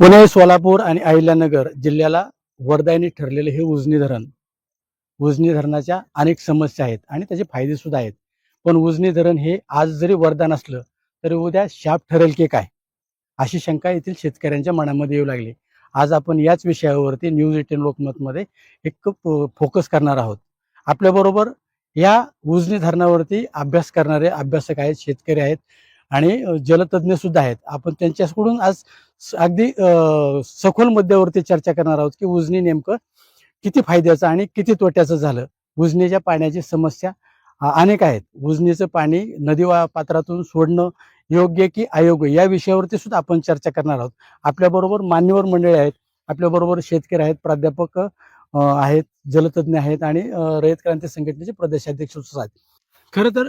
पुणे सोलापूर आणि अहिल्यानगर जिल्ह्याला वरदायनी ठरलेले हे उजनी धरण. उजनी धरणाच्या अनेक समस्या आहेत आणि त्याचे फायदे सुद्धा आहेत. पण उजनी धरण हे आज जरी वरदान असलं तरी उद्या शाप ठरेल की काय? अशी शंका येथील शेतकऱ्यांच्या मनामध्ये येऊ लागली. आज आपण याच विषयावरती न्यूज एटीन लोकमतमध्ये एक फोकस करणार आहोत. आपल्याबरोबर या उजनी धरणावरती अभ्यास करणारे अभ्यासक आहेत शेतकरी आहेत आणि जलतज्ञ सुद्धा आहेत. आपण त्यांच्याकडून आज अगदी सखोल मुद्द्यावरती चर्चा करणार आहोत की उजनी नेमकं किती फायद्याचं आणि किती तोट्याचं झालं. उजनीच्या पाण्याची समस्या अनेक आहेत. उजनीचं पाणी नदी वा- पात्रातून सोडणं योग्य की अयोग्य या विषयावरती सुद्धा आपण चर्चा करणार आहोत. आपल्याबरोबर मान्यवर मंडळी आहेत. आपल्याबरोबर शेतकरी आहेत प्राध्यापक आहेत जलतज्ञ आहेत आणि रयत क्रांती संघटनेचे प्रदेशाध्यक्ष सुद्धा आहेत. खरं तर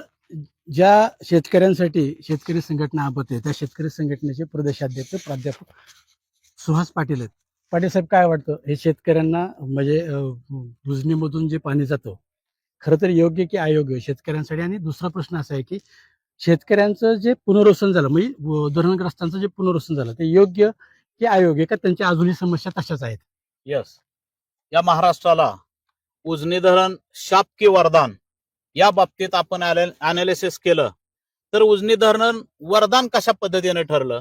ज्या शेतकऱ्यांसाठी शेतकरी संघटना आपत आहे त्या शेतकरी संघटनेचे प्रदेशाध्यक्ष प्राध्यापक सुहास पाटील आहेत. पाटील साहेब काय वाटतं? हे शेतकऱ्यांना म्हणजे अं, जे पाणी जातं खरं तर योग्य की अयोग्य शेतकऱ्यांसाठी? आणि दुसरा प्रश्न असा आहे की शेतकऱ्यांचं जे पुनर्वसन झालं म्हणजे धरणग्रस्तांचं जे पुनर्वसन झालं ते योग्य की अयोग्य का? त्यांच्या अजूनही समस्या तशाच आहेत. यस या महाराष्ट्राला उजनी धरण शाप की वरदान या बाबतीत आपण अनालिसिस केलं. तर उजनी धरण वरदान कशा पद्धतीने ठरलं?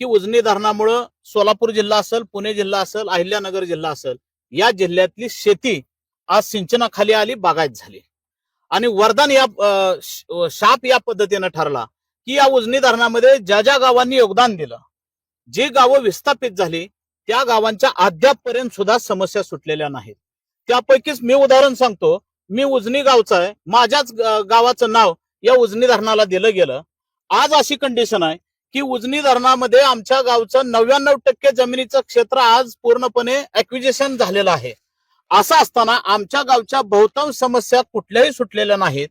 की उजनी धरणामुळं सोलापूर जिल्हा असेल पुणे जिल्हा असेल अहिल्यानगर जिल्हा असेल या जिल्ह्यातली शेती आज सिंचनाखाली आली बागायत झाली. आणि वरदान या शाप या पद्धतीने ठरला की या उजनी धरणामध्ये ज्या ज्या गावांनी योगदान दिलं जी गावं विस्थापित झाली त्या गावांच्या अद्यापपर्यंत सुद्धा समस्या सुटलेल्या नाहीत. त्यापैकीच मी उदाहरण सांगतो मी उजनी गावचा आहे. माझ्याच गावाचं नाव या उजनी धरणाला दिलं गेलं. आज अशी कंडिशन आहे की उजनी धरणामध्ये आमच्या गावचं नव्याण्णव टक्के जमिनीचं क्षेत्र आज पूर्णपणे ऍक्विजेशन झालेलं आहे. असं असताना आमच्या गावच्या बहुतांश समस्या कुठल्याही सुटलेल्या नाहीत.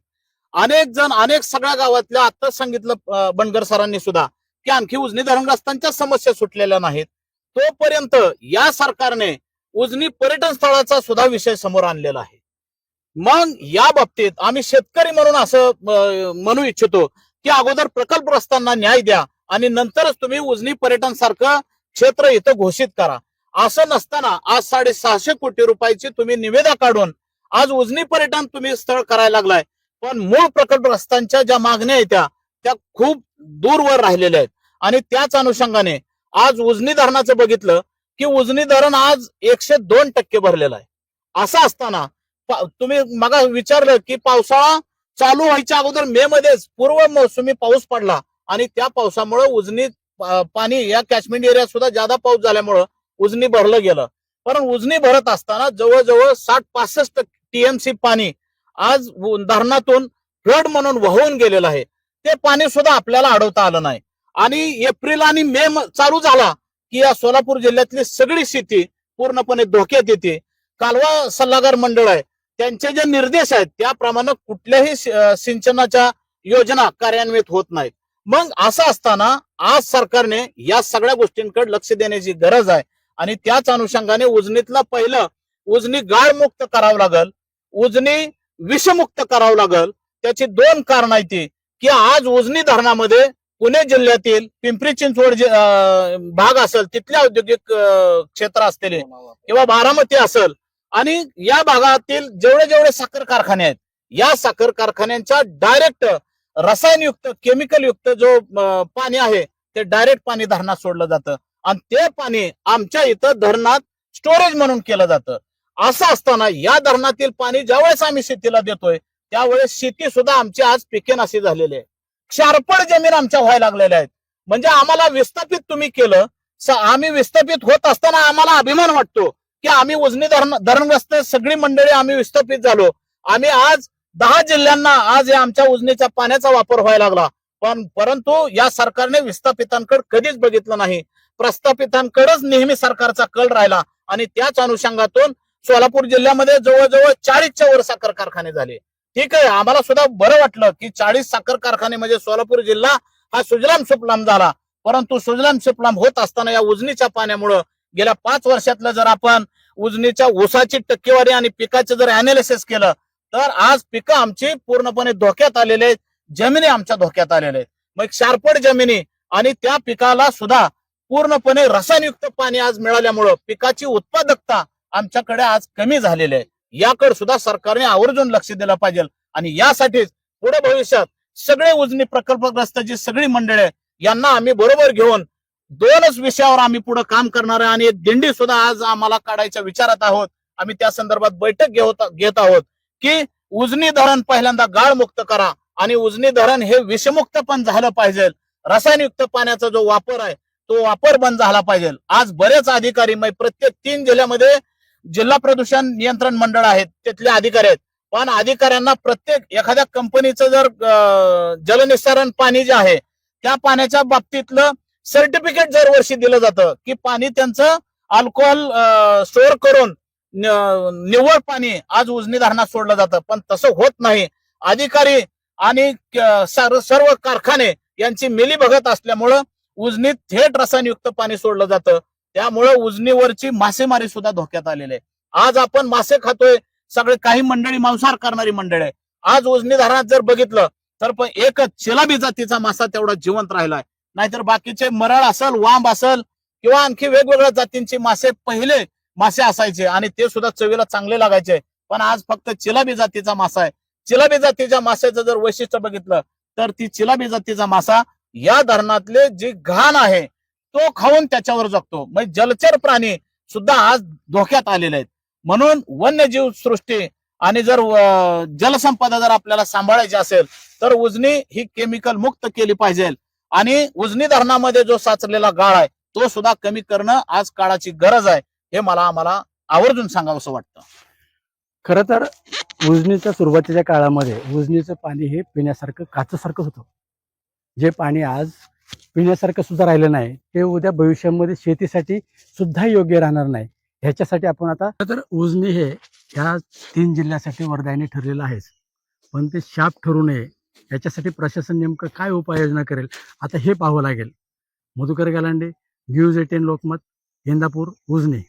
अनेक जण अनेक सगळ्या गावातल्या आत्ताच सांगितलं बनगर सरांनी सुद्धा की आणखी उजनी धरणग्रस्तांच्या समस्या सुटलेल्या नाहीत. तोपर्यंत या सरकारने उजनी पर्यटन स्थळाचा सुद्धा विषय समोर आणलेला आहे. मग या बाबतीत आम्ही शेतकरी म्हणून असं म्हणू इच्छितो की अगोदर प्रकल्पग्रस्तांना न्याय द्या आणि नंतरच तुम्ही उजनी पर्यटन सारखं क्षेत्र इथं घोषित करा. असं नसताना आज साडेसहाशे कोटी रुपयाची तुम्ही निवेदा काढून आज उजनी पर्यटन तुम्ही स्थळ करायला लागलाय. पण मूळ प्रकल्पग्रस्तांच्या ज्या मागण्या आहेत त्या त्या खूप दूरवर राहिलेल्या आहेत. आणि त्याच अनुषंगाने आज उजनी धरणाचं बघितलं की उजनी धरण आज एकशे दोन टक्के भरलेलं आहे. असं असताना तुम्ही मगा विचारलं की पावसाळा चालू व्हायच्या अगोदर मे मध्येच पूर्व मोसमी पाऊस पडला. आणि त्या पावसामुळे उजनी पाणी या कॅचमेंट एरियात सुद्धा जादा पाऊस झाल्यामुळं उजनी भरलं गेलं. पण उजनी भरत असताना जवळजवळ साठ पासष्ट टीएमसी पाणी आज धरणातून फ्लड म्हणून वाहून गेलेलं आहे. ते पाणी सुद्धा आपल्याला अडवता आलं नाही. आणि एप्रिल आणि मे चालू झाला की या सोलापूर जिल्ह्यातली सगळी शेती पूर्णपणे धोक्यात येते. कालवा सल्लागार मंडळ आहे. त्यांचे जे निर्देश आहेत त्याप्रमाणे कुठल्याही सिंचनाच्या योजना कार्यान्वित होत नाहीत. मग असं असताना आज सरकारने या सगळ्या गोष्टींकडे लक्ष देण्याची गरज आहे आणि त्याच अनुषंगाने उजनीतला पहिलं उजनी गाळमुक्त करावं लागल उजनी विषमुक्त करावं लागल त्याची दोन कारण आहेत ती की आज उजनी धरणामध्ये पुणे जिल्ह्यातील पिंपरी चिंचवड भाग असेल तिथले औद्योगिक क्षेत्र असलेले किंवा बारामती असेल आणि या भागातील जेवढे जेवढे साखर कारखाने आहेत या साखर कारखान्यांच्या डायरेक्ट रसायनयुक्त केमिकल युक्त जो पाणी आहे ते डायरेक्ट पाणी धरणात सोडलं जातं. आणि ते पाणी आमच्या इथं धरणात स्टोरेज म्हणून केलं जातं. असं असताना या धरणातील पाणी ज्यावेळेस आम्ही शेतीला देतोय त्यावेळेस शेती सुद्धा आमची आज पिके नाशी झालेली आहे. क्षारपड जमीन आमच्या व्हायला लागलेल्या आहेत. म्हणजे आम्हाला विस्थापित तुम्ही केलं आम्ही विस्थापित होत असताना आम्हाला अभिमान वाटतो. की आम्ही उजनी धरण धरणग्रस्त सगळी मंडळी आम्ही विस्थापित झालो. आम्ही आज दहा जिल्ह्यांना आज या आमच्या उजनीच्या पाण्याचा वापर व्हायला लागला. पण परंतु या सरकारने विस्थापितांकडे कधीच बघितलं नाही. प्रस्थापितांकडेच नेहमी सरकारचा कल राहिला आणि त्याच अनुषंगातून सोलापूर जिल्ह्यामध्ये जवळजवळ चाळीसच्या वर साखर कारखाने झाले. ठीक आहे आम्हाला सुद्धा बरं वाटलं की चाळीस साखर कारखाने म्हणजे सोलापूर जिल्हा हा सुजलाम सुफलाम झाला. परंतु सुजलाम सुफलाम होत असताना या उजनीच्या पाण्यामुळं गेल्या पाच वर्षातलं जर आपण उजनीच्या ऊसाची टक्केवारी आणि पिकाचं जर अनालिसिस केलं तर आज पिकं आमची पूर्णपणे धोक्यात आलेले आहेत. जमिनी आमच्या धोक्यात आलेल्या आहेत. मग शारपड जमिनी आणि त्या पिकाला सुद्धा पूर्णपणे रसायनयुक्त पाणी आज मिळाल्यामुळं पिकाची उत्पादकता आमच्याकडे आज कमी झालेली आहे. याकडे सुद्धा सरकारने आवर्जून लक्ष दिलं पाहिजे आणि यासाठीच पुढे भविष्यात सगळे उजनी प्रकल्पग्रस्त जी सगळी मंडळी आहे यांना आम्ही बरोबर घेऊन दोनच विषयावर आम्ही पुढे काम करणार आहे आणि एक दिंडी सुद्धा आज आम्हाला काढायच्या विचारात आहोत. आम्ही त्या संदर्भात बैठक घेत घेत आहोत की उजनी धरण पहिल्यांदा गाळ मुक्त करा आणि उजनी धरण हे विषमुक्त पण झालं पाहिजे. रसायनयुक्त पाण्याचा जो वापर आहे तो वापर बंद झाला पाहिजे. आज बरेच अधिकारी म्हणजे प्रत्येक तीन जिल्ह्यामध्ये जिल्हा प्रदूषण नियंत्रण मंडळ आहेत तिथले अधिकारी आहेत. पण अधिकाऱ्यांना प्रत्येक एखाद्या कंपनीचं जर अं, जलनिस्सारण पाणी जे आहे त्या पाण्याच्या बाबतीतलं सर्टिफिकेट जर वर्षी दिलं जातं की पाणी त्यांचं अल्कोहोल स्टोअर करून निव्वळ पाणी आज उजनी धरणात सोडलं जातं. पण तसं होत नाही. अधिकारी आणि सर्व कारखाने यांची मिली बघत असल्यामुळं उजनीत थेट रसायनयुक्त पाणी सोडलं जातं. त्यामुळं उजनीवरची मासेमारी सुद्धा धोक्यात आलेली आहे. आज आपण मासे खातोय सगळे काही मंडळी मांसाहार करणारी मंडळी आहे. आज उजनी धरणात जर बघितलं तर पण एकच चिलाबी जातीचा मासा तेवढा जिवंत राहिलाय. नाहीतर बाकीचे मरळ असल वांब असल किंवा आणखी वेगवेगळ्या जातींचे मासे पहिले मासे असायचे आणि ते सुद्धा चवीला चांगले लागायचे. पण आज फक्त चिलाबी जातीचा मासा आहे. चिलाबी जातीच्या माशाचं जर वैशिष्ट्य बघितलं तर ती चिलाबी जातीचा मासा या धरणातले जे घाण आहे तो खाऊन त्याच्यावर जगतो. म्हणजे जलचर प्राणी सुद्धा आज धोक्यात आलेले आहेत. म्हणून वन्यजीव सृष्टी आणि जर जलसंपदा जर आपल्याला सांभाळायची असेल तर उजनी ही केमिकल मुक्त केली पाहिजे आणि उजनी धरणामध्ये जो साचलेला गाळ आहे तो सुद्धा कमी करणं आज काळाची गरज आहे हे मला आम्हाला आवर्जून सांगावं वाटतं. खर तर उजनीच्या सुरुवातीच्या काळामध्ये उजनीचं पाणी हे पिण्यासारखं काचसारखं होतं. जे पाणी आज पिण्यासारखं सुद्धा राहिलं नाही ते उद्या भविष्यामध्ये शेतीसाठी सुद्धा योग्य राहणार नाही. ह्याच्यासाठी आपण आता तर उजनी हे ह्या तीन जिल्ह्यासाठी वरदायने ठरलेलं आहेच. पण ते शाप ठरू नये याच्यासाठी प्रशासन नेमकं काय उपाययोजना करेल? आता हे पाहावं लागेल. Madhukar Galande news eighteen Lokmat Indapur Ujani.